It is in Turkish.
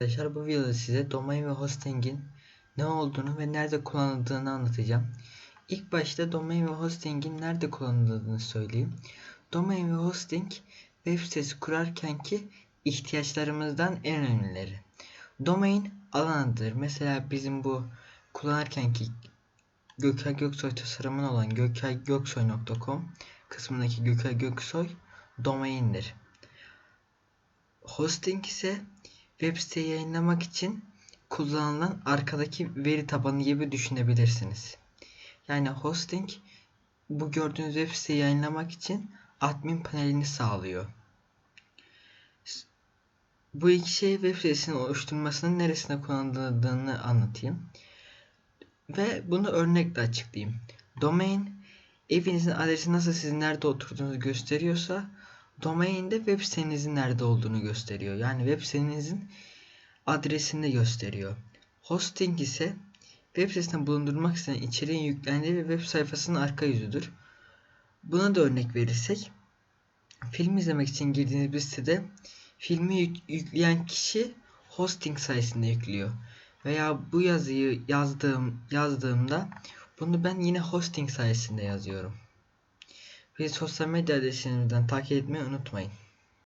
Arkadaşlar bu videoda size domain ve hosting'in ne olduğunu ve nerede kullanıldığını anlatacağım. İlk başta domain ve hosting'in nerede kullanıldığını söyleyeyim. Domain ve hosting web sitesi kurarkenki ihtiyaçlarımızdan en önemlileri. Domain alan adıdır. Mesela bizim bu kullanırkenki Gökay Göksoy tasarımın olan gökaygöksoy.com kısmındaki Gökay Göksoy domaindir. Hosting ise web siteyi yayınlamak için kullanılan arkadaki veri tabanı gibi düşünebilirsiniz. Yani hosting bu gördüğünüz web siteyi yayınlamak için admin panelini sağlıyor. Bu iki şey web sitesinin oluşturmasının neresinde kullanıldığını anlatayım. Ve bunu örnekle açıklayayım. Domain evinizin adresi nasıl sizin nerede oturduğunuzu gösteriyorsa domain de web sitenizin nerede olduğunu gösteriyor. Yani web sitenizin adresini gösteriyor. Hosting ise web sitesinde bulundurmak istenen içeriğin yüklendiği bir web sayfasının arka yüzüdür. Buna da örnek verirsek film izlemek için girdiğiniz bir sitede filmi yük yükleyen kişi hosting sayesinde yüklüyor. Veya bu yazıyı yazdığım yazdığımda bunu ben yine hosting sayesinde yazıyorum. Ve sosyal medya adresimizden takip etmeyi unutmayın.